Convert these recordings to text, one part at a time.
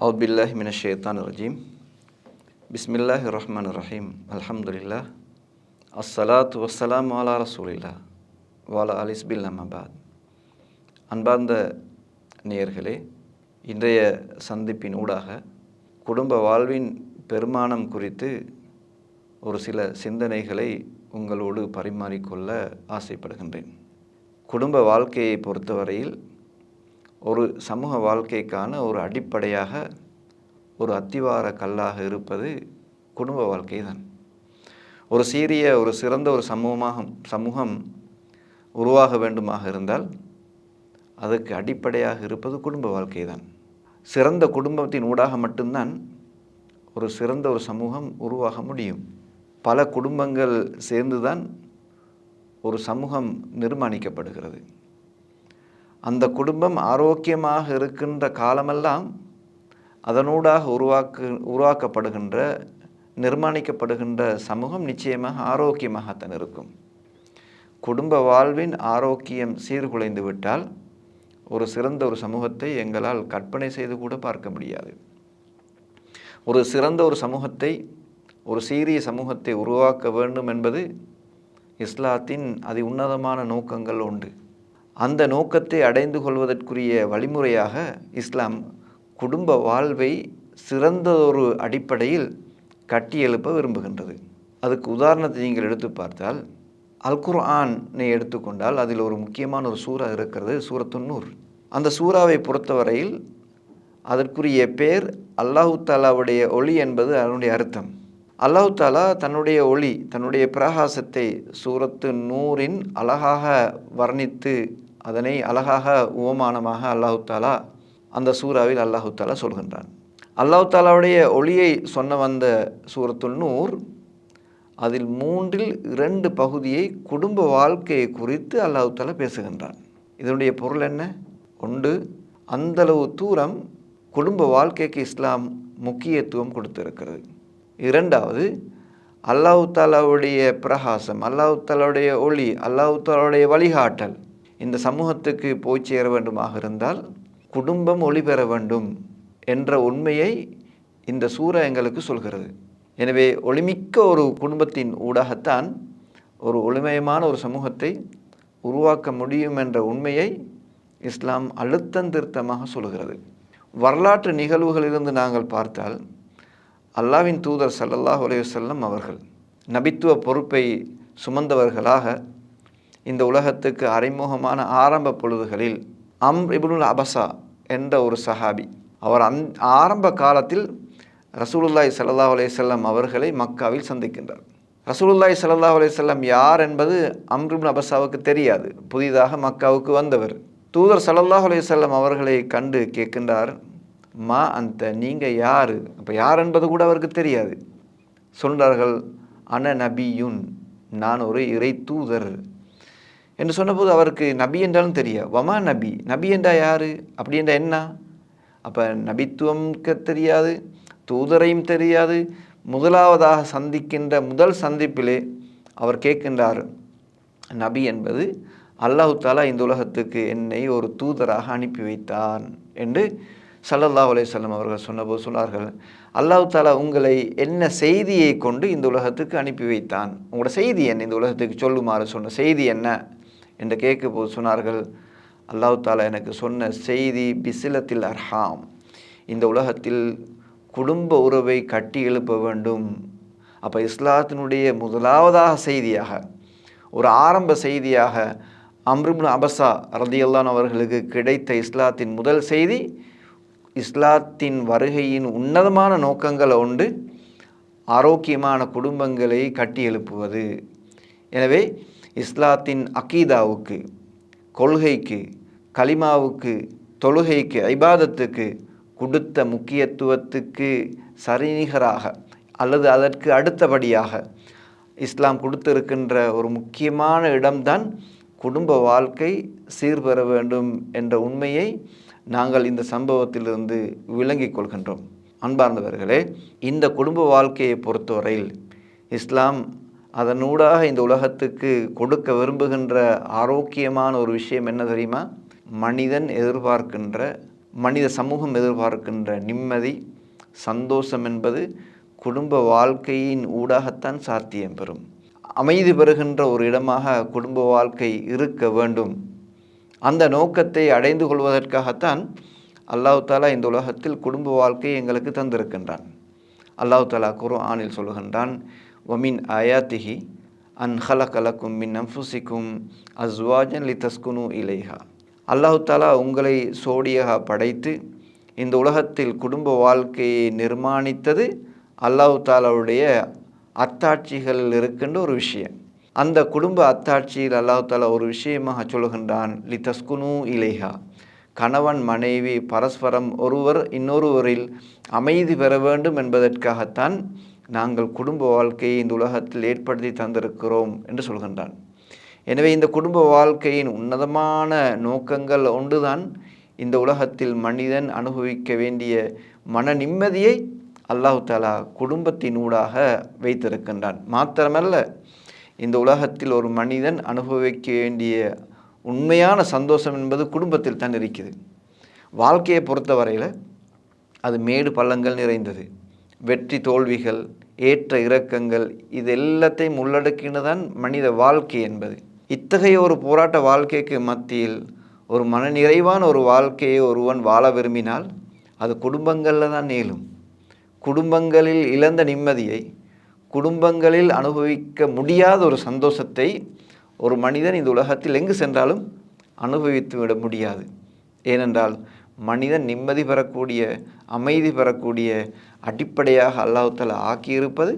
அவுத் பில்லாஹி மின ஷேத்தான் ரஜீம் பிஸ்மில்லாஹ் ரஹ்மான் ரஹீம் அல்ஹம்துலில்லா அஸ்ஸலாத் வசலாம் வாலா ரசூலில்லா வாலா அலிஸ்பில் அமபாத் அன்பார்ந்த நேயர்களே இன்றைய சந்திப்பின் ஊடாக குடும்ப வாழ்வின் பெருமானம் குறித்து ஒரு சில சிந்தனைகளை உங்களோடு பரிமாறிக்கொள்ள ஆசைப்படுகின்றேன். குடும்ப வாழ்க்கையை பொறுத்தவரையில் ஒரு சமூக வாழ்க்கைக்கான ஒரு அடிப்படையாக ஒரு அத்திவார கல்லாக இருப்பது குடும்ப வாழ்க்கை தான். ஒரு சீரிய ஒரு சிறந்த ஒரு சமூகமாக சமூகம் உருவாக வேண்டுமாக இருந்தால் அதுக்கு அடிப்படையாக இருப்பது குடும்ப வாழ்க்கை தான். சிறந்த குடும்பத்தின் ஊடாக மட்டும்தான் ஒரு சிறந்த ஒரு சமூகம் உருவாக முடியும். பல குடும்பங்கள் சேர்ந்துதான் ஒரு சமூகம் நிர்மாணிக்கப்படுகிறது. அந்த குடும்பம் ஆரோக்கியமாக இருக்கின்ற காலமெல்லாம் அதனூடாக உருவாக்கு உருவாக்கப்படுகின்ற நிர்மாணிக்கப்படுகின்ற சமூகம் நிச்சயமாக ஆரோக்கியமாகத்தான் இருக்கும். குடும்ப வாழ்வின் ஆரோக்கியம் சீர்குலைந்து விட்டால் ஒரு சிறந்த ஒரு சமூகத்தை எங்களால் கற்பனை செய்து கூட பார்க்க முடியாது. ஒரு சிறந்த ஒரு சமூகத்தை ஒரு சீரிய சமூகத்தை உருவாக்க வேண்டும் என்பது இஸ்லாத்தின் அதி உன்னதமான நோக்கங்கள் உண்டு. அந்த நோக்கத்தை அடைந்து கொள்வதற்குரிய வழிமுறையாக இஸ்லாம் குடும்ப வாழ்வை சிறந்த ஒரு அடிப்படையில் கட்டியெழுப்ப விரும்புகின்றது. அதுக்கு உதாரணத்தை நீங்கள் எடுத்து பார்த்தால் அல் குர்ஆனை எடுத்துக்கொண்டால் அதில் ஒரு முக்கியமான ஒரு சூறா இருக்கிறது சூரத்துன்னூர் அந்த சூறாவை பொறுத்தவரையில் அதற்குரிய பேர் அல்லாஹு தாலாவுடைய ஒளி என்பது அதனுடைய அர்த்தம். அல்லாஹு தாலா தன்னுடைய ஒளி தன்னுடைய பிரகாசத்தை சூரத்து நூறின் அழகாக வர்ணித்து அதனை அழகாக உபமானமாக அல்லாஹு தாலா அந்த சூறாவில் அல்லாஹு தாலா சொல்கின்றான். அல்லாஹு தாலாவுடைய ஒளியை சொன்ன வந்த சூரத்துல் நூர் அதில் மூன்றில் இரண்டு பகுதியை குடும்ப வாழ்க்கையை குறித்து அல்லாஹு தாலா பேசுகின்றான். இதனுடைய பொருள் என்ன? ஒன்று அந்தளவு தூரம் குடும்ப வாழ்க்கைக்கு இஸ்லாம் முக்கியத்துவம் கொடுத்திருக்கிறது. இரண்டாவது அல்லாஹு தாலாவுடைய பிரகாசம் அல்லாஹு தாலாவுடைய ஒளி அல்லாஹு தாலாவுடைய வழிகாட்டல் இந்த சமூகத்துக்கு போய் சேர வேண்டுமாக இருந்தால் குடும்பம் ஒளிபெற வேண்டும் என்ற உண்மையை இந்த சூறா எங்களுக்கு சொல்கிறது. எனவே ஒளிமிக்க ஒரு குடும்பத்தின் ஊடாகத்தான் ஒரு ஒளிமயமான ஒரு சமூகத்தை உருவாக்க முடியும் என்ற உண்மையை இஸ்லாம் அழுத்தந்திருத்தமாக சொல்கிறது. வரலாற்று நிகழ்வுகளிலிருந்து நாங்கள் பார்த்தால் அல்லாவின் தூதர் சல்லல்லாஹ் அலையுசல்லம் அவர்கள் நபித்துவ பொறுப்பை சுமந்தவர்களாக இந்த உலகத்துக்கு அறிமுகமான ஆரம்ப பொழுதுகளில் அம் இபுனுல் அபசா என்ற ஒரு சஹாபி அவர் அந் ஆரம்ப காலத்தில் ரசூலுல்லாய் சல்லாஹ் அலையம் அவர்களை மக்காவில் சந்திக்கின்றார். ரசூலுல்லாய் சல்லாஹ் அலையம் யார் என்பது அம்ருபின் அபசாவுக்கு தெரியாது. புதிதாக மக்காவுக்கு வந்தவர். தூதர் சல்லல்லாஹ் அலையம் அவர்களை கண்டு கேட்கின்றார் மா அந்த நீங்கள் யார்? அப்போ யார் என்பது கூட அவருக்கு தெரியாது. சொல்கிறார்கள் அன நபியுன் நான் ஒரு இறை தூதர். என்று சொன்னபோது அவருக்கு நபி என்றாலும் தெரிய வமா நபி? நபி என்றா யார்? அப்படி என்றா என்ன? அப்போ நபித்துவம்க்கு தெரியாது தூதரையும் தெரியாது. முதலாவதாக சந்திக்கின்ற முதல் சந்திப்பிலே அவர் கேட்கின்றார் நபி என்பது அல்லாஹு தாலா இந்த உலகத்துக்கு என்னை ஒரு தூதராக அனுப்பி வைத்தான் என்று சல்லல்லாஹ் அலையம் அவர்கள் சொன்னபோது சொன்னார்கள். அல்லாஹு தாலா உங்களை என்ன செய்தியை கொண்டு இந்த உலகத்துக்கு அனுப்பி வைத்தான்? உங்களோட செய்தி என்ன? இந்த உலகத்துக்கு சொல்லுமாறு சொன்ன செய்தி என்ன? என்று கேட்க போது சொன்னார்கள். அல்லாஹு தாலா எனக்கு சொன்ன செய்தி பிசிலத்தில் அர்ஹாம். இந்த உலகத்தில் குடும்ப உறவை கட்டி எழுப்ப வேண்டும். அப்போ இஸ்லாத்தினுடைய முதலாவதாக செய்தியாக ஒரு ஆரம்ப செய்தியாக அம்ருப்னு அபசா ரதியல்லான் அவர்களுக்கு கிடைத்த இஸ்லாத்தின் முதல் செய்தி இஸ்லாத்தின் வருகையின் உன்னதமான நோக்கங்களை உண்டு ஆரோக்கியமான குடும்பங்களை கட்டி எழுப்புவது. எனவே இஸ்லாத்தின் அக்கீதாவுக்கு கொள்கைக்கு கலிமாவுக்கு தொழுகைக்கு ஐபாதத்துக்கு கொடுத்த முக்கியத்துவத்துக்கு சரிநிகராக அல்லது அதற்கு அடுத்தபடியாக இஸ்லாம் கொடுத்திருக்கின்ற ஒரு முக்கியமான இடம்தான் குடும்ப வாழ்க்கை சீர்பெற வேண்டும் என்ற உண்மையை நாங்கள் இந்த சம்பவத்திலிருந்து விளங்கிக் கொள்கின்றோம். அன்பார்ந்தவர்களே இந்த குடும்ப வாழ்க்கையை பொறுத்தவரையில் இஸ்லாம் அதனூடாக இந்த உலகத்துக்கு கொடுக்க விரும்புகின்ற ஆரோக்கியமான ஒரு விஷயம் என்ன தெரியுமா? மனிதன் எதிர்பார்க்கின்ற மனித சமூகம் எதிர்பார்க்கின்ற நிம்மதி சந்தோஷம் என்பது குடும்ப வாழ்க்கையின் ஊடாகத்தான் சாத்தியம் பெறும். அமைதி பெறுகின்ற ஒரு இடமாக குடும்ப வாழ்க்கை இருக்க வேண்டும். அந்த நோக்கத்தை அடைந்து கொள்வதற்காகத்தான் அல்லாஹ் தாலா இந்த உலகத்தில் குடும்ப வாழ்க்கையை எங்களுக்கு தந்திருக்கின்றான். அல்லாஹ் தாலா குரு ஆனில் சொல்கின்றான் ஒமின் அயாத்திஹி அன் ஹலகலக்கும் மின் அம்புசிக்கும் அஸ்வாஜன் லி தஸ்குனு இலைஹா அல்லாஹு தாலா உங்களை சோடியாக படைத்து இந்த உலகத்தில் குடும்ப வாழ்க்கையை நிர்மாணித்தது அல்லாஹு தாலாவுடைய அத்தாட்சிகளில் இருக்கின்ற ஒரு விஷயம். அந்த குடும்ப அத்தாட்சியில் அல்லாஹு தாலா ஒரு விஷயமாக சொல்கின்றான் லி தஸ்குனு இலைஹா. கணவன் மனைவி பரஸ்பரம் ஒருவர் இன்னொருவரில் அமைதி பெற வேண்டும் என்பதற்காகத்தான் நாங்கள் குடும்ப வாழ்க்கையை இந்த உலகத்தில் ஏற்படுத்தி தந்திருக்கிறோம் என்று சொல்கின்றான். எனவே இந்த குடும்ப வாழ்க்கையின் உன்னதமான நோக்கங்கள் ஒன்றுதான் இந்த உலகத்தில் மனிதன் அனுபவிக்க வேண்டிய மன நிம்மதியை அல்லாஹு தாலா குடும்பத்தினூடாக வைத்திருக்கின்றான். மாத்திரமல்ல இந்த உலகத்தில் ஒரு மனிதன் அனுபவிக்க வேண்டிய உண்மையான சந்தோஷம் என்பது குடும்பத்தில் தான் இருக்குது. வாழ்க்கையை பொறுத்தவரையில் அது மேடு பள்ளங்கள் நிறைந்தது. வெற்றி தோல்விகள் ஏற்ற இறக்கங்கள் இது எல்லாத்தையும் உள்ளடக்கினதான் மனித வாழ்க்கை என்பது. இத்தகைய ஒரு போராட்ட வாழ்க்கைக்கு மத்தியில் ஒரு மனநிறைவான ஒரு வாழ்க்கையை ஒருவன் வாழ விரும்பினால் அது குடும்பங்களில் தான் நீளும். குடும்பங்களில் இழந்த நிம்மதியை குடும்பங்களில் அனுபவிக்க முடியாத ஒரு சந்தோஷத்தை ஒரு மனிதன் இந்த உலகத்தில் எங்கு சென்றாலும் அனுபவித்து விட முடியாது. ஏனென்றால் மனிதன் நிம்மதி பெறக்கூடிய அமைதி பெறக்கூடிய அடிப்படையாக அல்லாஹால ஆக்கியிருப்பது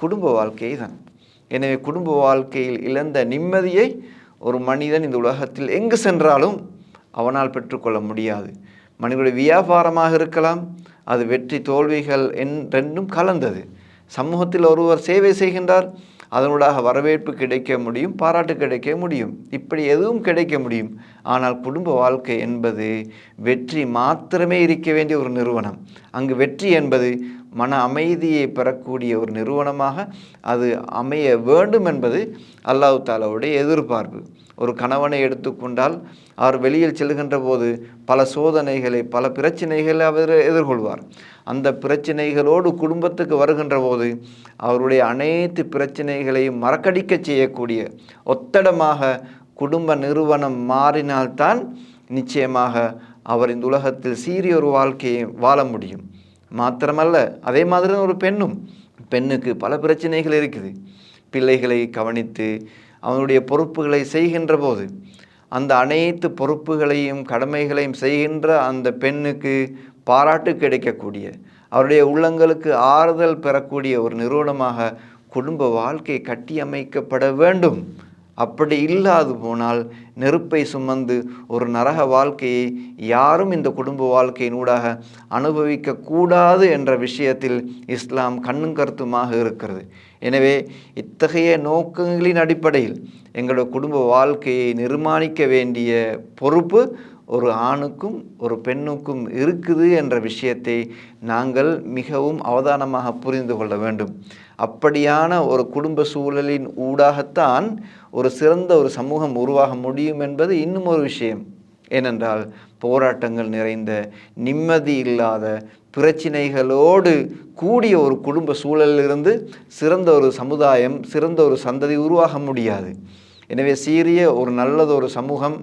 குடும்ப வாழ்க்கையை தான். எனவே குடும்ப வாழ்க்கையில் இழந்த நிம்மதியை ஒரு மனிதன் இந்த உலகத்தில் எங்கு சென்றாலும் அவனால் பெற்றுக்கொள்ள முடியாது. மனிதனுடைய வியாபாரமாக இருக்கலாம் அது வெற்றி தோல்விகள் என் ரெண்டும் கலந்தது. சமூகத்தில் ஒருவர் சேவை செய்கின்றார் அதனூடாக வரவேற்பு கிடைக்க முடியும் பாராட்டு கிடைக்க முடியும். இப்படி எதுவும் கிடைக்க முடியும். ஆனால் குடும்ப வாழ்க்கை என்பது வெற்றி மாத்திரமே இருக்க வேண்டிய ஒரு நிறுவனம். அங்கு வெற்றி என்பது மன அமைதியை பெறக்கூடிய ஒரு நிறுவனமாக அது அமைய வேண்டும் என்பது அல்லாஹு தாலாவுடைய எதிர்பார்ப்பு. ஒரு கணவனை எடுத்துக்கொண்டால் அவர் வெளியில் செல்கின்ற போது பல சோதனைகளை பல பிரச்சனைகளை அவர் எதிர்கொள்வார். அந்த பிரச்சனைகளோடு குடும்பத்துக்கு வருகின்ற போது அவருடைய அனைத்து பிரச்சனைகளையும் மறக்கடிக்க செய்யக்கூடிய ஒத்தடமாக குடும்ப நிறுவனம் மாறினால்தான் நிச்சயமாக அவர் இந்த உலகத்தில் சீரிய ஒரு வாழ்க்கையை வாழ முடியும். மாத்திரமல்ல அதே மாதிரி ஒரு பெண்ணும் பெண்ணுக்கு பல பிரச்சனைகள் இருக்குது. பிள்ளைகளை கவனித்து அவனுடைய பொறுப்புகளை செய்கின்ற போது அந்த அனைத்து பொறுப்புகளையும் கடமைகளையும் செய்கின்ற அந்த பெண்ணுக்கு பாராட்டு கிடைக்கக்கூடிய அவருடைய உள்ளங்களுக்கு ஆறுதல் பெறக்கூடிய ஒரு நிறுவனமாக குடும்ப வாழ்க்கை கட்டியமைக்கப்பட வேண்டும். அப்படி இல்லாது போனால் நெருப்பை சுமந்து ஒரு நரக வாழ்க்கையை யாரும் இந்த குடும்ப வாழ்க்கையினூடாக அனுபவிக்க கூடாது என்ற விஷயத்தில் இஸ்லாம் கண்ணும் கருத்துமாக இருக்கிறது. எனவே இத்தகைய நோக்கங்களின் அடிப்படையில் எங்களோட குடும்ப வாழ்க்கையை நிர்மாணிக்க வேண்டிய பொறுப்பு ஒரு ஆணுக்கும் ஒரு பெண்ணுக்கும் இருக்குது என்ற விஷயத்தை நாங்கள் மிகவும் அவதானமாக புரிந்து கொள்ள வேண்டும். அப்படியான ஒரு குடும்ப சூழலின் ஊடாகத்தான் ஒரு சிறந்த ஒரு சமூகம் உருவாக முடியும் என்பது இன்னும் ஒரு விஷயம். ஏனென்றால் போராட்டங்கள் நிறைந்த நிம்மதி இல்லாத பிரச்சினைகளோடு கூடிய ஒரு குடும்ப சூழலிலிருந்து சிறந்த ஒரு சமுதாயம் சிறந்த ஒரு சந்ததி உருவாக முடியாது. எனவே சீரிய ஒரு நல்லதொரு சமூகம்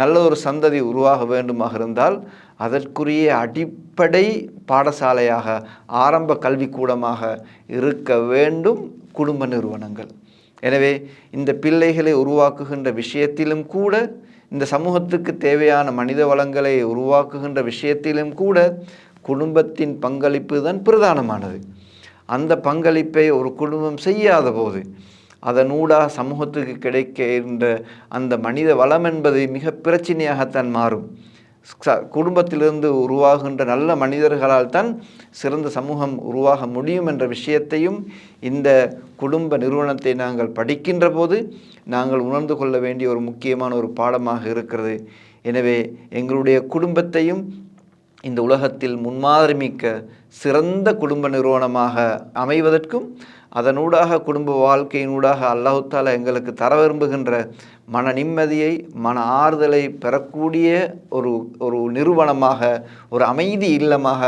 நல்ல ஒரு சந்ததி உருவாக வேண்டுமாக இருந்தால் அதற்குரிய அடிப்படை பாடசாலையாக ஆரம்ப கல்விக்கூடமாக இருக்க வேண்டும் குடும்ப நிறுவனங்கள். எனவே இந்த பிள்ளைகளை உருவாக்குகின்ற விஷயத்திலும் கூட இந்த சமூகத்துக்கு தேவையான மனித வளங்களை உருவாக்குகின்ற விஷயத்திலும் கூட குடும்பத்தின் பங்களிப்பு தான் பிரதானமானது. அந்த பங்களிப்பை ஒரு குடும்பம் செய்யாத போது அதனூடாக சமூகத்துக்கு கிடைக்கின்ற அந்த மனித வளம் என்பது மிக பிரச்சனையாகத்தான் மாறும். ச- குடும்பத்திலிருந்து உருவாகின்ற நல்ல மனிதர்களால் தான் சிறந்த சமூகம் உருவாக முடியும் என்ற விஷயத்தையும் இந்த குடும்ப நிறுவனத்தை நாங்கள் படிக்கின்ற போது நாங்கள் உணர்ந்து கொள்ள வேண்டிய ஒரு முக்கியமான ஒரு பாடமாக இருக்கிறது. எனவே எங்களுடைய குடும்பத்தையும் இந்த உலகத்தில் முன்மாதிரி மிக்க சிறந்த குடும்ப நிறுவனமாக அமைவதற்கும் அதனூடாக குடும்ப வாழ்க்கையினூடாக அல்லாஹுத்தால எங்களுக்கு தர விரும்புகின்ற மன நிம்மதியை மன ஆறுதலை பெறக்கூடிய ஒரு ஒரு நிறுவனமாக ஒரு அமைதி இல்லமாக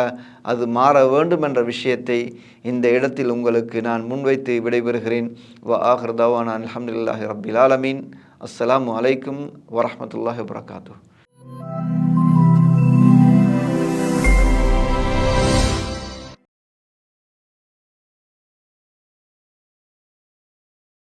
அது மாற வேண்டும் என்ற விஷயத்தை இந்த இடத்தில் உங்களுக்கு நான் முன்வைத்து விடைபெறுகிறேன். வ ஆஹ்ரதாவான் அலமதுல்லாஹி ரபில் ஆலமீன். அஸ்லாம் அலைக்கும் வரமத்துல்லாஹி வரகாத்தூ